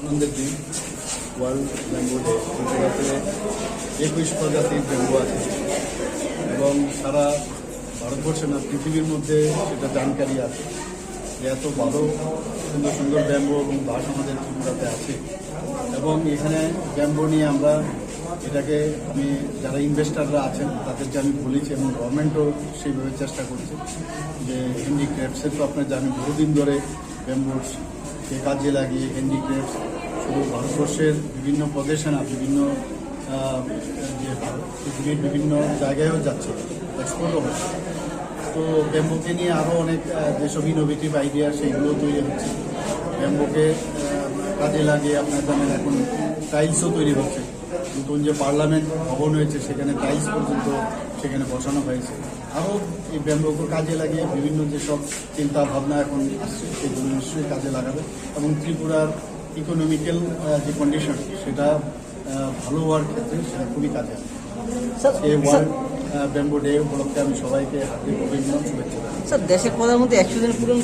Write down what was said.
আনন্দের দিন world bamboo day একুশ প্রজাতির ব্যাম্বু আছে। এবং সারা ভারতবর্ষে না, পৃথিবীর মধ্যে সেটা জানকারি আছে। যে এত ভালো, সুন্দর সুন্দর ব্যাম্বু এবং বাস আমাদের ত্রিপুরাতে আছে। এবং এখানে ব্যাম্বো নিয়ে আমরা এটাকে আমি যারা ইনভেস্টাররা আছেন, তাদেরকে আমি বলেছি এবং গভর্নমেন্টও সেইভাবে চেষ্টা করছে। যে হ্যান্ডিক্রাফটসের তো আপনার জানেন বহুদিন ধরে ব্যাম্বুকে কাজে লাগিয়ে হ্যান্ডিক্রাফটস শুধু ভারতবর্ষের বিভিন্ন প্রদেশে না, বিভিন্ন যে পৃথিবীর বিভিন্ন জায়গায়ও যাচ্ছে এক্সপোর্টও হচ্ছে। তো ব্যাম্বুকে নিয়ে আরও অনেক যেসব ইনোভেটিভ আইডিয়া সেইগুলো তৈরি হচ্ছে। ব্যাম্বুকে কাজে লাগিয়ে আপনার জানেন এখন টাইলসও তৈরি হচ্ছে। নতুন যে পার্লামেন্ট ভবন হয়েছে, সেখানে টাইলস পর্যন্ত সেখানে বসানো হয়েছে। আরও এই ব্যাম্বুকে কাজে লাগিয়ে বিভিন্ন যেসব চিন্তা ভাবনা এখন আসছে সেগুলো নিশ্চয়ই কাজে লাগাবে। এবং ত্রিপুরার ইকোনমিক্যাল যে কন্ডিশন সেটা ভালো হওয়ার ক্ষেত্রে সেটা খুবই কাজে আসবে। স্যার এই ওয়ার্ল্ড ব্যাম্বো ডে উপলক্ষে আমি সবাইকে হাতে অভিনন্দন শুভেচ্ছা স্যার দেশের প্রধানমন্ত্রী একশো দিন পূরণ